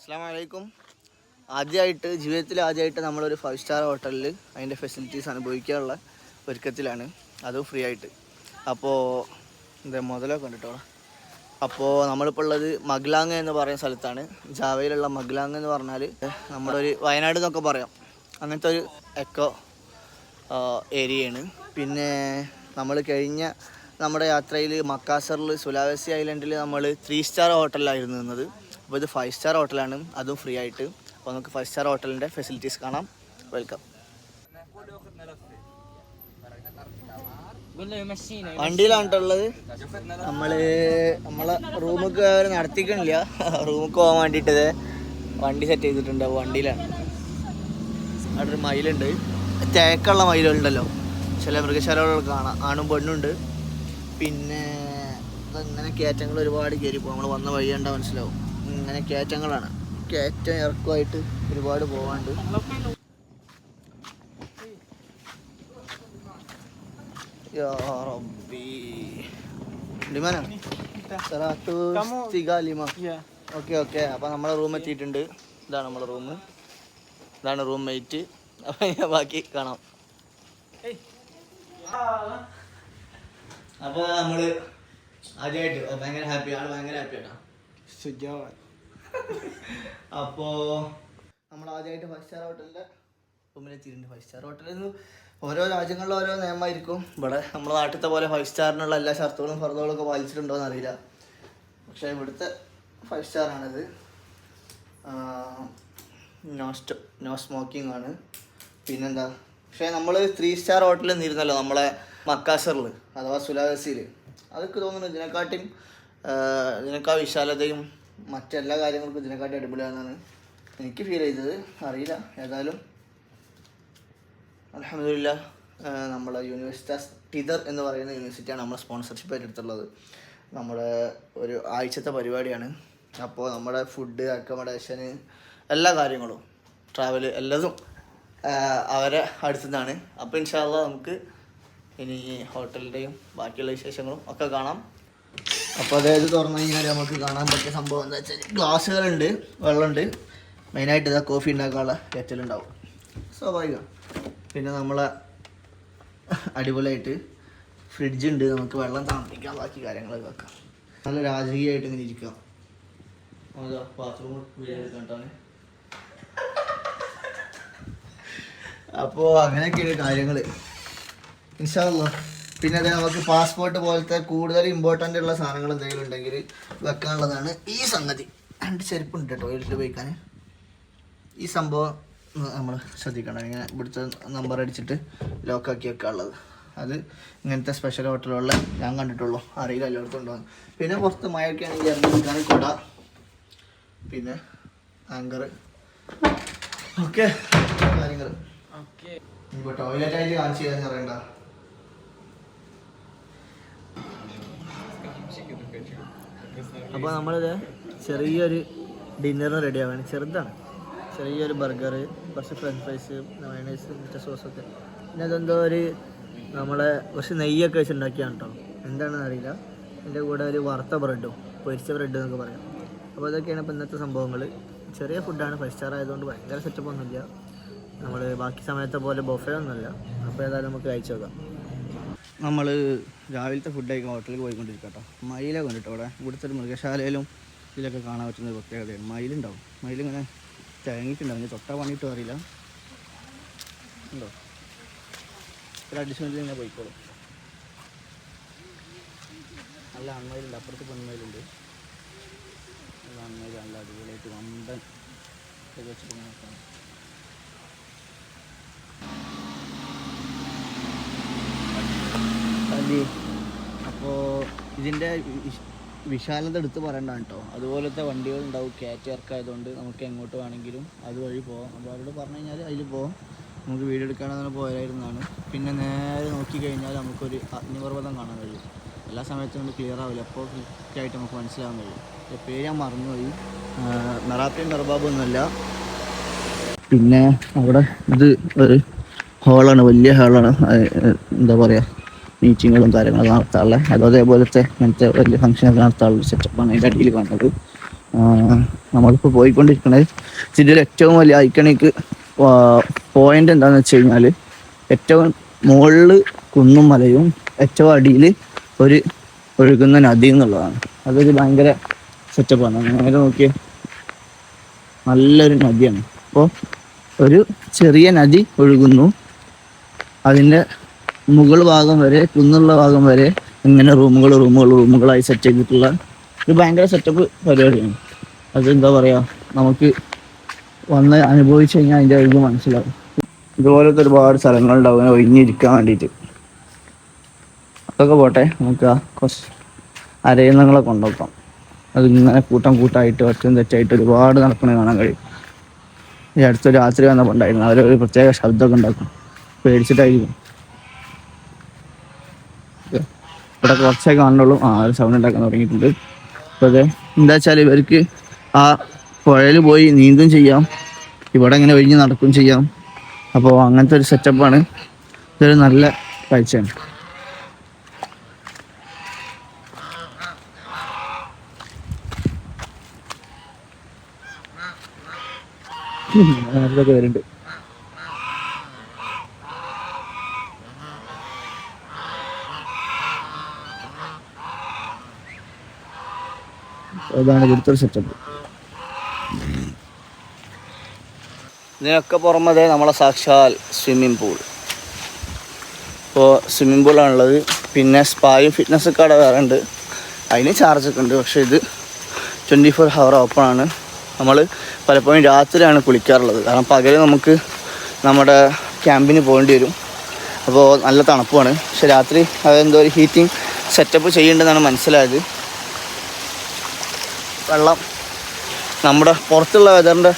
അസ്സാം വലൈക്കും ആദ്യമായിട്ട് ജീവിതത്തിൽ ആദ്യമായിട്ട് നമ്മളൊരു ഫൈവ് സ്റ്റാർ ഹോട്ടലിൽ അതിന്റെ ഫെസിലിറ്റീസ് അനുഭവിക്കാനുള്ള ഒരുക്കത്തിലാണ്. അതും ഫ്രീ ആയിട്ട്. അപ്പോൾ എന്താ മുതലൊക്കെ കണ്ടിട്ടോളാം അപ്പോൾ നമ്മളിപ്പോൾ ഉള്ളത് മഗ്ലാങ് എന്ന് പറയുന്ന സ്ഥലത്താണ്. ജാവയിലുള്ള മഗ്ലാങ് എന്ന് പറഞ്ഞാൽ നമ്മുടെ ഒരു വയനാട് എന്നൊക്കെ പറയാം. അങ്ങനത്തെ ഒരു എക്കോ ഏരിയയാണ് പിന്നെ നമ്മൾ കഴിഞ്ഞ നമ്മുടെ യാത്രയിൽ മക്കാസറിൽ സുലാവസി ഐലൻഡിൽ നമ്മൾ ത്രീ സ്റ്റാർ ഹോട്ടലിലായിരുന്നു നിന്നത്. അപ്പോൾ ഇത് ഫൈവ് സ്റ്റാർ ഹോട്ടലാണ് അതും ഫ്രീ ആയിട്ട്. അപ്പോൾ നമുക്ക് ഫൈവ് സ്റ്റാർ ഹോട്ടലിന്റെ ഫെസിലിറ്റീസ് കാണാം. വെൽക്കം വണ്ടിയിലാണുള്ളത് നമ്മൾ നമ്മളെ റൂമുക്ക് അവർ നടത്തിക്കണില്ല. റൂമുക്ക് പോകാൻ വേണ്ടിയിട്ടത് വണ്ടി സെറ്റ് ചെയ്തിട്ടുണ്ട്. വണ്ടിയിലാണ്. അവിടെ ഒരു മയിലുണ്ട്. തേക്കുള്ള മയിലുണ്ടല്ലോ. ചില മൃഗശാലകളൊക്കെ കാണാം. ആണും പെണ്ണുണ്ട് പിന്നെ ഇങ്ങനെ കയറ്റങ്ങൾ ഒരുപാട് കയറി പോകും നമ്മൾ വന്ന വഴിയുണ്ടാ മനസ്സിലാവും. ഇങ്ങനെ കയറ്റങ്ങളാണ്. കയറ്റം ഇറക്കമായിട്ട് ഒരുപാട് പോകാണ്ട് ഓക്കെ ഓക്കെ. അപ്പോൾ നമ്മളെ റൂം എത്തിയിട്ടുണ്ട്. ഇതാണ് നമ്മളെ റൂം. ഇതാണ് റൂം മേറ്റ് അപ്പൊ ബാക്കി കാണാം. അപ്പോൾ നമ്മൾ ആദ്യമായിട്ട് ഭയങ്കര ഹാപ്പി ആണ് ഭയങ്കര ഹാപ്പി ആട്ടോ അപ്പോൾ നമ്മൾ ആദ്യമായിട്ട് ഫൈവ് സ്റ്റാർ ഹോട്ടലിന്റെ റൂമിലെത്തിയിട്ടുണ്ട് ഫൈവ് സ്റ്റാർ ഹോട്ടലിൽ ഓരോ രാജ്യങ്ങളിലും ഓരോ നിയമമായിരിക്കും. ഇവിടെ നമ്മുടെ നാട്ടിലത്തെ പോലെ ഫൈവ് സ്റ്റാറിനുള്ള എല്ലാ ഷർത്തുകളും ഫർദുകളും ഒക്കെ പാലിച്ചിട്ടുണ്ടോ എന്നറിയില്ല. പക്ഷേ ഇവിടുത്തെ ഫൈവ് സ്റ്റാർ ആണിത്. നോ സ്മോക്കിംഗ് ആണ്. പിന്നെന്താ? പക്ഷേ നമ്മൾ ത്രീ സ്റ്റാർ ഹോട്ടലിൽ നിന്നിരുന്നല്ലോ നമ്മളെ മക്കാസറിൽ അഥവാ സുലാവസിയിൽ അതൊക്കെ തോന്നുന്നു ഇതിനെക്കാട്ടിയും ഇതിനേക്കാൾ വിശാലതയും മറ്റെല്ലാ കാര്യങ്ങൾക്കും ഇതിനെക്കാട്ടി അടിപൊളിയാണെന്നാണ് എനിക്ക് ഫീൽ ചെയ്തത്. അറിയില്ല. ഏതായാലും അലഹമില്ല നമ്മളെ യൂണിവേഴ്സിറ്റി ടിതർ എന്ന് പറയുന്ന യൂണിവേഴ്സിറ്റിയാണ് നമ്മൾ സ്പോൺസർഷിപ്പ് ഏറ്റെടുത്തുള്ളത്. നമ്മുടെ ഒരു ആഴ്ചത്തെ പരിപാടിയാണ്. അപ്പോൾ നമ്മുടെ ഫുഡ് അക്കോമഡേഷന് എല്ലാ കാര്യങ്ങളും ട്രാവൽ എല്ലതും അവരെ അടുത്തു നിന്നാണ് അപ്പോൾ ഇൻഷാല്ല നമുക്ക് ഇനി ഹോട്ടലിന്റെയും ബാക്കിയുള്ള വിശേഷങ്ങളും ഒക്കെ കാണാം. അപ്പോൾ അതായത് തുറന്നു കഴിഞ്ഞാൽ നമുക്ക് കാണാൻ പറ്റിയ സംഭവം എന്താ വെച്ചാൽ ഗ്ലാസ്സുകളുണ്ട് വെള്ളമുണ്ട്. മെയിനായിട്ട് ഇതാ കോഫി ഉണ്ടാക്കാനുള്ള കെറ്റലുണ്ടാവും. സ്വാഭാവികം. പിന്നെ നമ്മളെ അടിപൊളിയായിട്ട് ഫ്രിഡ്ജ് ഉണ്ട്. നമുക്ക് വെള്ളം താമസിക്കാം ബാക്കി കാര്യങ്ങളൊക്കെ വെക്കാം. നല്ല രാജകീയമായിട്ട് ഇങ്ങനെ ഇരിക്കാം. അതാ ബാത്റൂം അപ്പോൾ അങ്ങനെയൊക്കെയാണ് കാര്യങ്ങൾ ഇൻഷാല്ല പിന്നെ അത് നമുക്ക് പാസ്പോർട്ട് പോലത്തെ കൂടുതൽ ഇമ്പോർട്ടന്റ് ഉള്ള സാധനങ്ങൾ എന്തെങ്കിലും ഉണ്ടെങ്കിൽ വെക്കാനുള്ളതാണ് ഈ സംഗതി. രണ്ട് ചെരുപ്പുണ്ട് കേട്ടോ വീട്ടിൽ ഉപയോഗിക്കാൻ ഈ സംഭവം നമ്മൾ ശ്രദ്ധിക്കണം. ഇങ്ങനെ ഇവിടുത്തെ നമ്പർ അടിച്ചിട്ട് ലോക്കാക്കി വെക്കാനുള്ളത്. അത് ഇങ്ങനത്തെ സ്പെഷ്യൽ ഹോട്ടലുള്ള ഞാൻ കണ്ടിട്ടുള്ളൂ. അറിയില്ല എല്ലായിടത്തും ഉണ്ടാകും പിന്നെ പുറത്ത് മഴയൊക്കെ ആണെങ്കിൽ ഇറങ്ങിക്കാൻ കുട. പിന്നെ ആങ്കർ ഓക്കെ കാര്യങ്ങൾ ഇപ്പോൾ ടോയ്ലറ്റ് ആയിട്ട് കാണിച്ചു കഴിഞ്ഞാൽ അറിയണ്ട അപ്പോൾ നമ്മളിത് ചെറിയൊരു ഡിന്നറിന് റെഡി ആവാണ്. ചെറുതാണ്. ചെറിയൊരു ബർഗർ കുറച്ച് ഫ്രഞ്ച് ഫ്രൈസ് മയണൈസ് മറ്റേ സോസൊക്കെ പിന്നെ അതെന്തോ ഒരു നമ്മളെ കുറച്ച് നെയ്യൊക്കെ വെച്ചുണ്ടാക്കിയാണ് കേട്ടോ എന്താണെന്ന് അറിയില്ല. എന്റെ കൂടെ ഒരു വറുത്ത ബ്രെഡും പൊരിച്ച ബ്രെഡ് എന്നൊക്കെ പറയാം. അപ്പോൾ അതൊക്കെയാണ് ഇപ്പോൾ ഇന്നത്തെ സംഭവങ്ങൾ ചെറിയ ഫുഡാണ് ഫൈവ് സ്റ്റാർ ആയതുകൊണ്ട് ഭയങ്കര സെറ്റപ്പ് ഒന്നുമില്ല. നമ്മൾ ബാക്കി സമയത്തെ പോലെ ബൊഫേ ഒന്നുമില്ല. അപ്പോൾ ഏതായാലും നമുക്ക് അയച്ചു നോക്കാം. നമ്മൾ രാവിലത്തെ ഫുഡ് കഴിക്കാൻ ഹോട്ടലിൽ പോയിക്കൊണ്ടിരിക്കുക കേട്ടോ മയിലെ കണ്ടിട്ടോ അവിടെ? ഇവിടുത്തെ ഒരു മൃഗശാലയിലും ഇതിലൊക്കെ കാണാൻ പറ്റുന്ന പ്രത്യേകതയാണ്. മയിലുണ്ടാവും. മയിലിങ്ങനെ തേങ്ങിയിട്ടുണ്ടാവും. ഇനി തൊട്ടാ പണിയിട്ടും അറിയില്ല. ഉണ്ടോ? ഒരു പോയിക്കോളും. നല്ല അണ്മയിലുണ്ട് അപ്പുറത്ത് പെൺമയിലുണ്ട്. നല്ല അണ്മയിൽ നല്ല അടിപൊളിയായിട്ട് വമ്പൻ വെച്ചിട്ട് ഇങ്ങനെ അല്ലേ അപ്പോൾ ഇതിന്റെ വിശാലത എടുത്ത് പറയണ്ട കേട്ടോ. അതുപോലത്തെ വണ്ടികൾ ഉണ്ടാവും കയറ്റി ഇറക്കായതുകൊണ്ട് നമുക്ക് എങ്ങോട്ട് വേണമെങ്കിലും അതുവഴി പോകാം അപ്പോൾ അവരോട് പറഞ്ഞു കഴിഞ്ഞാൽ അതിൽ പോകാം നമുക്ക് വീഡിയോ എടുക്കാണെന്ന് പോയായിരുന്നാണ് പിന്നെ നേരെ നോക്കിക്കഴിഞ്ഞാൽ നമുക്കൊരു അഗ്നിപർവതം കാണാൻ കഴിയും. എല്ലാ സമയത്തും നമുക്ക് ക്ലിയർ ആവില്ല. അപ്പോൾ കൃത്യമായിട്ട് നമുക്ക് മനസ്സിലാവാൻ കഴിയും. പേര് ഞാൻ മറന്നുപോയി. മെറാപ്പിൻ മെർബാബ് ഒന്നുമല്ല പിന്നെ അവിടെ ഇത് ഒരു ഹോളാണ് വലിയ ഹാളാണ് എന്താ പറയുക മീറ്റിങ്ങുകളും കാര്യങ്ങളും നടത്താറുള്ള. അത് അതേപോലത്തെ ഇങ്ങനത്തെ വലിയ ഫംഗ്ഷനൊക്കെ നടത്താറുള്ള സെറ്റപ്പാണ് അതിന്റെ അടിയിൽ കാണുന്നത്. നമ്മളിപ്പോൾ പോയിക്കൊണ്ടിരിക്കുന്നത് ഇതിന്റെ ഏറ്റവും വലിയ ഐക്കണിക്ക് പോയിന്റ് എന്താണെന്ന് വെച്ച് കഴിഞ്ഞാൽ ഏറ്റവും മുകളിൽ കുന്നും മലയും ഏറ്റവും അടിയിൽ ഒരു ഒഴുകുന്ന നദി എന്നുള്ളതാണ്. അതൊരു ഭയങ്കര സെറ്റപ്പാണ് നേരെ നോക്കിയേ നല്ലൊരു നദിയാണ്. അപ്പോൾ ഒരു ചെറിയ നദി ഒഴുകുന്നു. അതിന്റെ മുകൾ ഭാഗം വരെ കുന്നുള്ള ഭാഗം വരെ ഇങ്ങനെ റൂമുകൾ റൂമുകൾ റൂമുകളായി സെറ്റ് ചെയ്തിട്ടുള്ള ഒരു ഭയങ്കര സെറ്റപ്പ് പരിപാടിയാണ്. അതെന്താ പറയുക നമുക്ക് വന്ന് അനുഭവിച്ചു കഴിഞ്ഞാൽ അതിന്റെ ഇത് മനസ്സിലാവും. ഇതുപോലത്തെ ഒരുപാട് സ്ഥലങ്ങളുണ്ടാവും ഒഴിഞ്ഞിരിക്കാൻ വേണ്ടിയിട്ട് അതൊക്കെ പോട്ടെ നമുക്ക് ആ കുറച്ച് അരയന്നങ്ങളെ കൊണ്ടുപോക്കാം അതിങ്ങനെ കൂട്ടം കൂട്ടായിട്ട് ഒറ്റം തെറ്റായിട്ട് ഒരുപാട് നടക്കണേ കാണാൻ കഴിയും. ഈ അടുത്ത രാത്രി വന്നപ്പോൾ ഉണ്ടായിരുന്നു അവരൊരു പ്രത്യേക ശബ്ദമൊക്കെ ഉണ്ടാക്കും. പേടിച്ചിട്ടായിരിക്കും ഇത് ഇവിടെ കുറച്ചേ കാണുള്ളൂ ആ ഒരു സൗണ്ട് ഉണ്ടാക്കാൻ തുടങ്ങിയിട്ടുണ്ട്. അപ്പോൾ അതെ എന്താ വെച്ചാൽ ഇവർക്ക് ആ പുഴയിൽ പോയി നീന്തും ചെയ്യാം. ഇവിടെ ഇങ്ങനെ ഒഴിഞ്ഞ് നടക്കും ചെയ്യാം. അപ്പോൾ അങ്ങനത്തെ ഒരു സെറ്റപ്പാണ് ഇതൊരു നല്ല കാഴ്ചയാണ്. വരുന്നുണ്ട്. അതാണ് ഇവിടുത്തെ ഒരു സെറ്റപ്പ് ഇതിനൊക്കെ പുറമതേ നമ്മളെ സാക്ഷാൽ സ്വിമ്മിംഗ് പൂൾ ഇപ്പോൾ സ്വിമ്മിംഗ് പൂളാണുള്ളത് പിന്നെ സ്പായും ഫിറ്റ്നസ് ഒക്കെ അവിടെ വേറെ ഉണ്ട്. അതിന് ചാർജ് ഒക്കെ ഉണ്ട്. പക്ഷേ ഇത് ട്വന്റി ഫോർ ഹവർ ഓപ്പൺ ആണ്. നമ്മൾ പലപ്പോഴും രാത്രിയാണ് കുളിക്കാറുള്ളത്. കാരണം പകൽ നമുക്ക് നമ്മുടെ ക്യാമ്പിന് പോകേണ്ടി വരും. അപ്പോൾ നല്ല തണുപ്പാണ്. പക്ഷെ രാത്രി അതെന്തോ ഒരു ഹീറ്റിംഗ് സെറ്റപ്പ് ചെയ്യേണ്ടതെന്നാണ് മനസ്സിലായത്. വെള്ളം. നമ്മുടെ പുറത്തുള്ള വെതറിന്റെ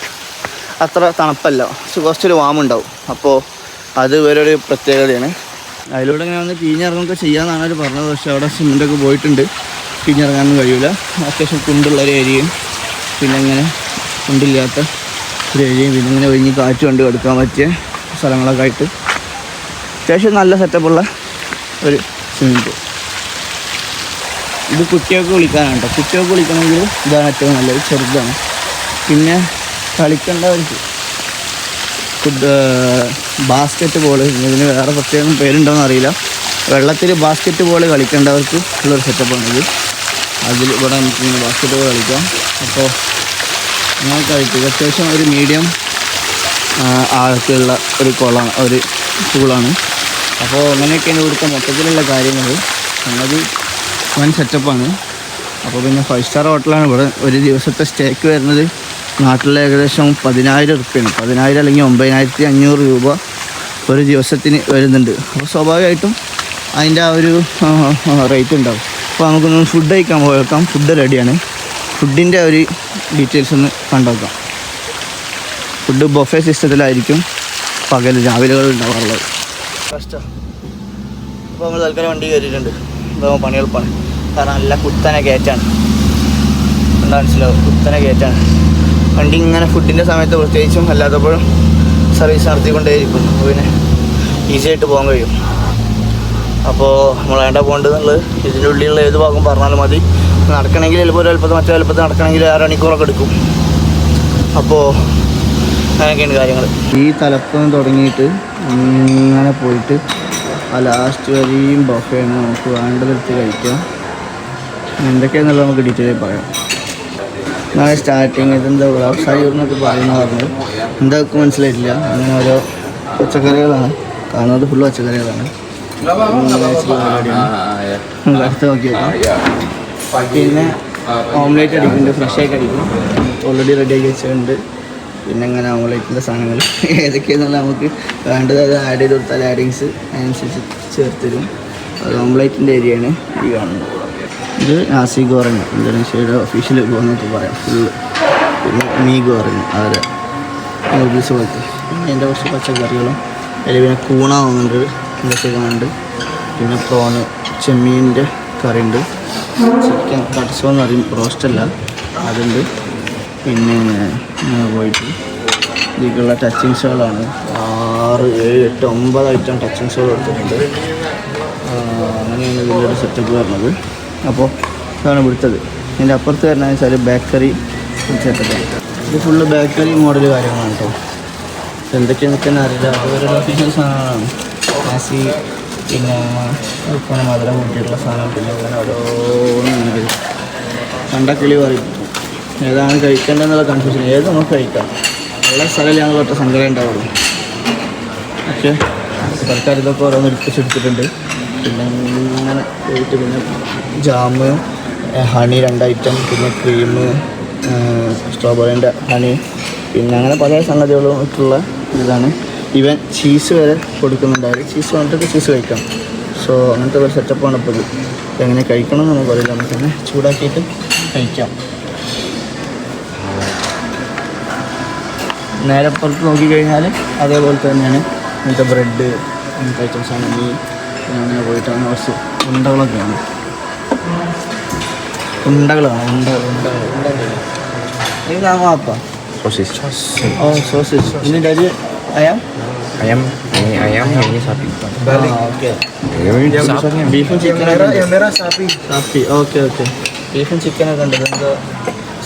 അത്ര തണുപ്പല്ല. കുറച്ചൊരു വാമുണ്ടാവും. അപ്പോൾ അത് വേറൊരു പ്രത്യേകതയാണ്. അതിലൂടെ ഇങ്ങനെ വന്ന് പിഴിഞ്ഞിറങ്ങുകയൊക്കെ ചെയ്യാമെന്നാണ് അവർ പറഞ്ഞത്. പക്ഷെ അവിടെ സിമെന്റൊക്കെ പോയിട്ടുണ്ട്. പിഞ്ഞിറങ്ങാനൊന്നും കഴിയില്ല അത്യാവശ്യം കുണ്ടുള്ള ഒരു ഏരിയയും പിന്നെ ഇങ്ങനെ കുണ്ടില്ലാത്ത ഒരു ഏരിയയും പിന്നെ ഇങ്ങനെ ഒഴിഞ്ഞ് കാറ്റ് കൊണ്ട് എടുക്കാൻ പറ്റിയ സ്ഥലങ്ങളൊക്കെ ആയിട്ട് അത്യാവശ്യം നല്ല സെറ്റപ്പുള്ള ഒരു പൂൾ ഇത് കുട്ടികൾക്ക് കുളിക്കാനാണ് കേട്ടോ കുട്ടികൾക്ക് കുളിക്കണമെങ്കിൽ ഇതാണ് ഏറ്റവും നല്ലത്. ചെറുതാണ്. പിന്നെ കളിക്കേണ്ടവർക്ക് ബാസ്ക്കറ്റ് ബോൾ ഇതിന് വേറെ പ്രത്യേകം പേരുണ്ടോയെന്ന് അറിയില്ല. വെള്ളത്തിൽ ബാസ്ക്കറ്റ് ബോൾ കളിക്കേണ്ടവർക്ക് ഉള്ളൊരു സെറ്റപ്പാണിത് അതിൽ ഇവിടെ നമുക്ക് ഇങ്ങനെ ബാസ്ക്കറ്റ് ബോൾ കളിക്കാം. അപ്പോൾ ഞങ്ങൾക്കായിട്ട് കളിക്കുക അത്യാവശ്യം ഒരു മീഡിയം ആഴത്തിലുള്ള ഒരു കുളമാണ് ഒരു പൂളാണ് അപ്പോൾ അങ്ങനെയൊക്കെയാണ് ഇവിടുത്തെ മൊത്തത്തിലുള്ള കാര്യങ്ങൾ സംഗതി വൻ സെറ്റപ്പാണ് അപ്പോൾ പിന്നെ ഫൈവ് സ്റ്റാർ ഹോട്ടലാണ് ഇവിടെ ഒരു ദിവസത്തെ സ്റ്റേക്ക് വരുന്നത് നാട്ടിൽ ഏകദേശം പതിനായിരം റുപ്യാണ് പതിനായിരം അല്ലെങ്കിൽ ഒമ്പതിനായിരത്തി അഞ്ഞൂറ് രൂപ ഒരു ദിവസത്തിന് വരുന്നുണ്ട്. അപ്പോൾ സ്വാഭാവികമായിട്ടും അതിന്റെ ആ ഒരു റേറ്റ് ഉണ്ടാവും. അപ്പോൾ നമുക്കൊന്ന് ഫുഡ് കഴിക്കാൻ പോയേക്കാം. ഫുഡ് റെഡിയാണ് ഫുഡിന്റെ ഒരു ഡീറ്റെയിൽസ് ഒന്ന് കണ്ടേക്കാം. ഫുഡ് ബൊഫെ സിസ്റ്റത്തിലായിരിക്കും പകൽ രാവിലെകൾ ഉണ്ടാവാറുള്ളത്. അപ്പോൾ നമ്മൾ തൽക്കാലം വണ്ടി കയറിയിട്ടുണ്ട്. ഇതാകുമ്പോൾ പണി എളുപ്പമാണ് കാരണം നല്ല കുത്തനെ കയറ്റാണ് എന്താ മനസ്സിലാവും? കുത്തനെ കയറ്റാണ് വണ്ടി ഇങ്ങനെ ഫുഡിന്റെ സമയത്ത് പ്രത്യേകിച്ചും അല്ലാത്തപ്പോഴും സർവീസ് നടത്തിക്കൊണ്ടേയിരിക്കും. അപ്പോൾ പിന്നെ ഈസി ആയിട്ട് പോകാൻ കഴിയും. അപ്പോൾ നമ്മൾ വേണ്ട പോകേണ്ടതെന്നുള്ളത് ഇതിന്റെ ഉള്ളിലുള്ള ഏത് ഭാഗം പറഞ്ഞാലും മതി. നടക്കണമെങ്കിൽ ചിലപ്പോൾ എളുപ്പത്തിൽ മറ്റേ എളുപ്പത്തിൽ നടക്കണമെങ്കിൽ അര മണിക്കൂറൊക്കെ എടുക്കും. അപ്പോൾ അങ്ങനെയൊക്കെയാണ് കാര്യങ്ങൾ ഈ തലപ്പം തുടങ്ങിയിട്ട് ഇങ്ങനെ പോയിട്ട് ആ ലാസ്റ്റ് വരെയും ബഫേന്ന് നമുക്ക് വേണ്ടതെടുത്ത് കഴിക്കാം. എന്തൊക്കെയാണെന്നുള്ളത് നമുക്ക് ഡീറ്റെയിൽ പറയാം. നാളെ സ്റ്റാർട്ടിങ് ഇതെന്താ സയൂർ എന്നൊക്കെ പറയുന്ന പറഞ്ഞു. എന്തൊക്കെ മനസ്സിലായിട്ടില്ല. അങ്ങനെ ഓരോ പച്ചക്കറികളാണ്. കാണുന്നത് ഫുള്ള് പച്ചക്കറികളാണ്. അടുത്ത് നോക്കിയേക്കാം. പിന്നെ ഓംലേറ്റ് അടിക്കുന്നുണ്ട്. ഫ്രഷ് ആയിട്ട് അടിക്കും ഓൾറെഡി റെഡി ആക്കി വെച്ചിട്ടുണ്ട്. പിന്നെ ഇങ്ങനെ ഓംലേറ്റിന്റെ സാധനങ്ങൾ? ഏതൊക്കെയാണെന്നുള്ള നമുക്ക് വേണ്ടത് അത് ആഡ് ചെയ്ത് കൊടുത്താൽ ആഡിങ്സ് അതിനനുസരിച്ച് ചേർത്ത് തരും അത് ഓംലേറ്റിന്റെ ഏരിയയാണ് ഈ കാണുന്നത്. ഇത് നാസി ഗോറിങ് ഇന്തോനേഷ്യയുടെ ഒഫീഷ്യൽ ഗോന്നൊക്കെ പറയാം ഫുള്ള് പിന്നെ മീ ഗോറിങ് അതെ. നൂഡിൽസ് പോലത്തെ. പിന്നെ അതിന്റെ കുറച്ച് പച്ചക്കറികളും. അതിൽ പിന്നെ കൂണ തോന്നുന്നുണ്ട് ഇതൊക്കെ കാണുന്നുണ്ട്. പിന്നെ പ്രോണ് ചെമ്മീന്റെ കറി ഉണ്ട് ചിക്കൻ കട്സോ എന്ന് പറയും റോസ്റ്റല്ല അതുണ്ട്. പിന്നെ പോയിട്ട്. ഇതിലേക്കുള്ള ടച്ചിങ്സുകളാണ് ആറ് ഏഴ് എട്ട് ഒമ്പത് ഐറ്റം ടച്ചിങ്സുകൾ എടുത്തിട്ടുണ്ട്. ആ, അങ്ങനെയാണ് ഇതിന്റെ ഒരു സെറ്റപ്പ് വരുന്നത്. അപ്പോൾ ഇതാണ് ഇവിടുത്തത്. ഇതിന്റെ അപ്പുറത്ത് വരുന്ന വെച്ചാൽ ബേക്കറി സെറ്റപ്പ് ഇത് ഫുള്ള് ബേക്കറി മോഡൽ കാര്യങ്ങളാണ് കേട്ടോ എന്തൊക്കെയാണെന്നൊക്കെ അറിയില്ല. അതൊരു ഒഫീഷ്യൽ സാധനങ്ങളാണ്. ആസി പിന്നെ ഉപ്പാണ് മധുരം കൂട്ടിയിട്ടുള്ള സാധനം പിന്നെ അങ്ങനെ ഓരോന്നും കണ്ട കിളി പറയും. ഏതാണ് കഴിക്കേണ്ടതെന്നുള്ള കൺഫ്യൂഷൻ ഏത് നമുക്ക് കഴിക്കാം? ഉള്ള ഞങ്ങൾ ഒറ്റ സങ്കടം ഉണ്ടാവുള്ളൂ. ഓക്കെ. സർക്കാർ ഇതൊക്കെ ഓരോന്ന് എടുപ്പിച്ചെടുത്തിട്ടുണ്ട് പിന്നെ ഇങ്ങനെ പോയിട്ട് പിന്നെ ജാമ് ഹണി രണ്ട് ഐറ്റം പിന്നെ ക്രീം സ്ട്രോബെറിന്റെ ഹണി. പിന്നെ അങ്ങനെ പല സംഗതികളും ഇട്ടുള്ള ഇതാണ്. ഇവൻ ചീസ് വരെ കൊടുക്കുന്നുണ്ടായിരുന്നു ചീസ് വന്നിട്ട് ചീസ് കഴിക്കാം. സോ അങ്ങനത്തെ ഒരു സെറ്റപ്പാണ് ഇപ്പോൾ ഇത് എങ്ങനെ കഴിക്കണം എന്ന് നമുക്ക് അറിയില്ല. നമുക്ക് തന്നെ ചൂടാക്കിയിട്ട് കഴിക്കാം. നേരെ പുറത്ത് നോക്കിക്കഴിഞ്ഞാൽ അതേപോലെ തന്നെയാണ് ഇങ്ങനത്തെ ബ്രെഡ് അങ്ങനത്തെ ഐറ്റംസ് ആണ്. ഈ അങ്ങനെ പോയിട്ട് അങ്ങനെ കുറച്ച് ഉണ്ടകളൊക്കെയാണ്. ഉണ്ടകളാണ് ഉണ്ട ഉണ്ട ഉണ്ട sosis ഓ സോസേജ് ഇതിന്റെ അരി അയാം? ayam ini ayam ini sapi okay. ini sapi ബീഫും ചിക്കനൊക്കെ സാപ്പി. Okay okay. ബീഫും ചിക്കനൊക്കെ ഉണ്ട്. ഇതെന്തോ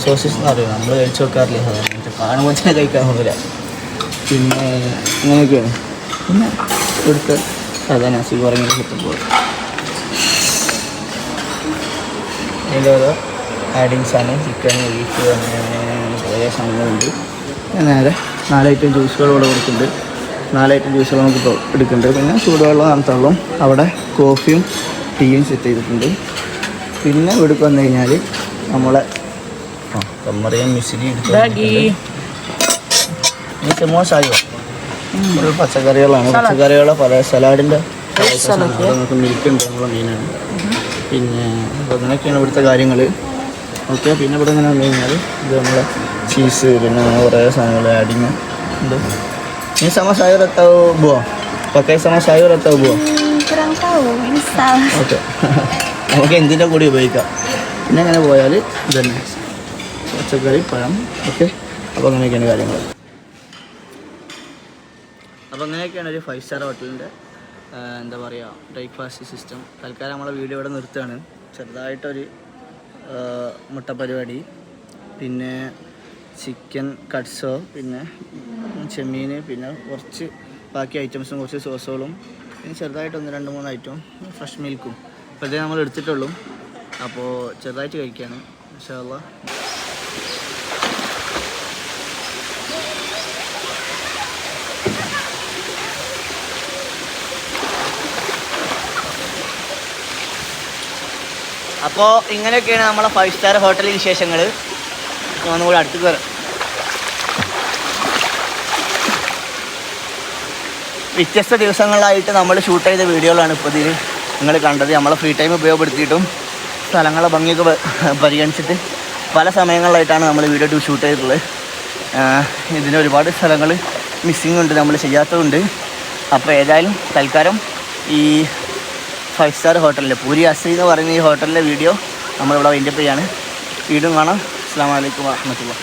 സോസിസ് എന്ന് പറയുന്നത്? നമ്മൾ കഴിച്ചു വെക്കാറില്ല സാധാരണ? കാണുമ്പോൾ തന്നെ കഴിക്കാൻ തോന്നില്ല പിന്നെ അങ്ങനെയൊക്കെയാണ് പിന്നെ ഇവിടുത്തെ സാധാരണ അസുഖം പറഞ്ഞ കിട്ടുമ്പോൾ. അതിന്റെ ഓരോ ആഡിങ്സ് ആണ് ചിക്കൻ ബീഫ് അങ്ങനെ കുറേ പിന്നെ നേരെ നാലൈറ്റം ജ്യൂസുകൾ ഇവിടെ കൊടുക്കുന്നുണ്ട്. നാലൈറ്റം ജ്യൂസുകൾ നമുക്ക് ഇപ്പോൾ എടുക്കുന്നുണ്ട്. പിന്നെ ചൂടുവെള്ളം തണുത്തവെള്ളം അവിടെ കോഫിയും ടീയും സെറ്റ് ചെയ്തിട്ടുണ്ട്. പിന്നെ ഇവിടെ വന്നു കഴിഞ്ഞാൽ നമ്മളെ ആ കമ്മറിയും മിശ്രി സമോസായോ ഒരു പച്ചക്കറികളാണ്. പച്ചക്കറികളെ പല സലാഡിന്റെ നമുക്ക് മിൽക്ക് ഉണ്ട് നമ്മളെ മീനാണ് പിന്നെ അങ്ങനെയൊക്കെയാണ് ഇവിടുത്തെ കാര്യങ്ങൾ ഓക്കെ പിന്നെ ഇവിടെ എങ്ങനെ വന്നു കഴിഞ്ഞാൽ ഇത് നമ്മളെ ചീസ് പിന്നെ കുറേ സാധനങ്ങൾ ആഡിങ് ഉണ്ട് ini sama sayur atau buah? Pakai sama sayur atau buah? kurang tahu ini salah okay. നമുക്ക് എന്തിന്റെ കൂടി ഉപയോഗിക്കാം? പിന്നെ അങ്ങനെ പോയാൽ ഇതന്നെ പച്ചക്കറി പഴം ഓക്കെ? അപ്പോൾ അങ്ങനെയൊക്കെയാണ് കാര്യങ്ങൾ. അപ്പോൾ അങ്ങനെയൊക്കെയാണ് ഒരു ഫൈവ് സ്റ്റാർ ഹോട്ടലിന്റെ എന്താ പറയുക ബ്രേക്ക്ഫാസ്റ്റ് സിസ്റ്റം തൽക്കാലം നമ്മളെ വീഡിയോ ഇവിടെ നിർത്തുകയാണ്. ചെറുതായിട്ടൊരു മുട്ട പരിപാടി. പിന്നെ ചിക്കൻ കട്ട്സോ പിന്നെ ചെമ്മീൻ പിന്നെ കുറച്ച് ബാക്കി ഐറ്റംസും കുറച്ച് സോസുകളും പിന്നെ ചെറുതായിട്ട് ഒന്ന് രണ്ട് മൂന്ന് ഐറ്റം ഫ്രഷ് മിൽക്കും ഇപ്പോഴത്തേ നമ്മൾ എടുത്തിട്ടുള്ളൂ അപ്പോൾ ചെറുതായിട്ട് കഴിക്കുകയാണ് ഇൻഷാല്ല അപ്പോൾ ഇങ്ങനെയൊക്കെയാണ് നമ്മളെ ഫൈവ് സ്റ്റാർ ഹോട്ടൽ വിശേഷങ്ങൾ ഒന്നുകൂടി അടുത്ത് കയറും വ്യത്യസ്ത ദിവസങ്ങളിലായിട്ട് നമ്മൾ ഷൂട്ട് ചെയ്ത വീഡിയോകളാണ് ഇപ്പോൾ ഇതിൽ നിങ്ങൾ കണ്ടത്. നമ്മളെ ഫ്രീ ടൈം ഉപയോഗപ്പെടുത്തിയിട്ടും സ്ഥലങ്ങളെ ഭംഗിയൊക്കെ പരിഗണിച്ചിട്ട് പല സമയങ്ങളിലായിട്ടാണ് നമ്മൾ വീഡിയോ ഷൂട്ട് ചെയ്തിട്ടുള്ളത്. ഇതിന് ഒരുപാട് സ്ഥലങ്ങൾ മിസ്സിംഗ് ഉണ്ട് നമ്മൾ ചെയ്യാത്തതുണ്ട്. അപ്പോൾ ഏതായാലും തൽക്കാലം ഈ ഫൈവ് സ്റ്റാർ ഹോട്ടലിൽ പൂരി അസി എന്ന് പറയുന്ന ഈ ഹോട്ടലിലെ വീഡിയോ നമ്മളിവിടെ വൈൻഡപ്പ് ചെയ്യാണ്. വീണ്ടും കാണാം. അസ്സാം വലൈക്കും വാഹമത്തുള്ള